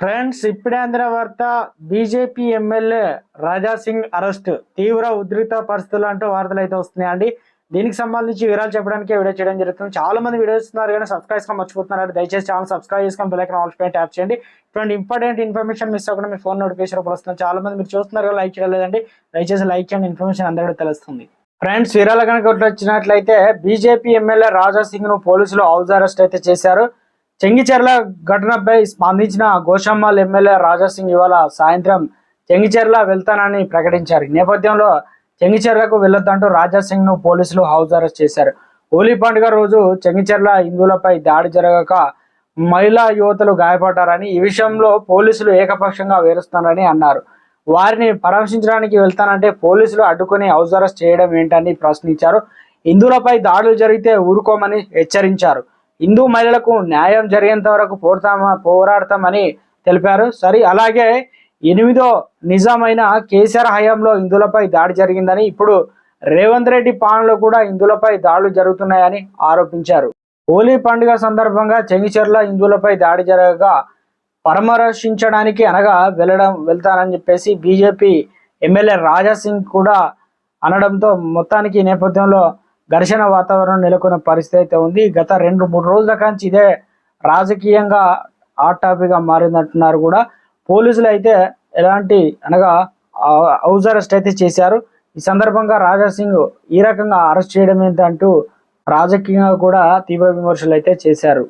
Friends ఇప్పుడే అందిన వార్త BJP MLA Raja Singh arrest. తీవ్ర ఉద్రిక్త పరిస్థితులు అంటూ వార్తలు అయితే వస్తున్నాయండి దీనికి సంబంధించి వివరాలు చెప్పడానికి వీడియో చేయడం జరుగుతుంది. చాలా మంది వీడియో ఇస్తున్నారు కానీ సబ్స్క్రైబ్ చేసుకొని మర్చిపోతున్నారు దయచేసి ఛానల్ సబ్స్క్రైబ్ చేసుకొని బెల్ ఆల్ పై ట్యాప్ చేయండి. ఇటువంటి ఇంపార్టెంట్ ఇన్ఫర్మేషన్ మిస్ అవ్వకుండా మీ ఫోన్ నోటిఫికేషన్ వస్తుంది. చాలా మంది మీరు చూస్తున్నారు లైక్ చేయలేదండి దయచేసి లైక్ చేయండి. ఇన్ఫర్మేషన్ అందరికీ తెలుస్తుంది. ఫ్రెండ్స్ వివరాలు కనుక వచ్చినట్లయితే బీజేపీ ఎమ్మెల్యే రాజా సింగ్ను పోలీసులు హౌస్ అరెస్ట్ అయితే చేశారు. చెంగిచెర్ల ఘటనపై స్పందించిన గోషమ్మల్ ఎమ్మెల్యే రాజాసింగ్ ఇవాళ సాయంత్రం చెంగిచెర్ల వెళ్తానని ప్రకటించారు. నేపథ్యంలో చెంగిచెర్లకు వెళ్ళొద్దంటూ రాజాసింగ్ను పోలీసులు హౌస్ అరెస్ట్ చేశారు. హోలీ పండుగ రోజు చెంగిచెర్ల హిందువులపై దాడి జరగక మహిళా యువతలు గాయపడ్డారని ఈ విషయంలో పోలీసులు ఏకపక్షంగా వేరుస్తున్నారని అన్నారు. వారిని పరామర్శించడానికి వెళ్తానంటే పోలీసులు అడ్డుకుని హౌస్ అరెస్ట్ చేయడం ఏంటని ప్రశ్నించారు. హిందువులపై దాడులు జరిగితే ఊరుకోమని హెచ్చరించారు. హిందూ మహిళలకు న్యాయం జరిగేంత వరకు పోరాడతామా పోరాడతామని తెలిపారు. సరే అలాగే ఎనిమిదో నిజమైన కేసీఆర్ హయాంలో హిందువులపై దాడి జరిగిందని ఇప్పుడు రేవంత్ రెడ్డి పాలనలో కూడా హిందువులపై దాడులు జరుగుతున్నాయని ఆరోపించారు. హోలీ పండుగ సందర్భంగా చెంగిచెర్ల హిందువులపై దాడి జరగగా పరామర్శించడానికి అనగా వెళ్ళడం వెళ్తానని చెప్పేసి బీజేపీ ఎమ్మెల్యే రాజా సింగ్ కూడా అనడంతో మొత్తానికి నేపథ్యంలో ఘర్షణ వాతావరణం నెలకొన్న పరిస్థితి అయితే ఉంది. గత రెండు మూడు రోజుల కాంచి ఇదే రాజకీయంగా హాట్ టాపిక్గా మారిందంటున్నారు కూడా. పోలీసులు అయితే ఎలాంటి అనగా హౌస్ అరెస్ట్ అయితే చేశారు. ఈ సందర్భంగా రాజా సింగ్ ఈ రకంగా అరెస్ట్ చేయడం ఏంటంటూ రాజకీయంగా కూడా తీవ్ర విమర్శలు అయితే చేశారు.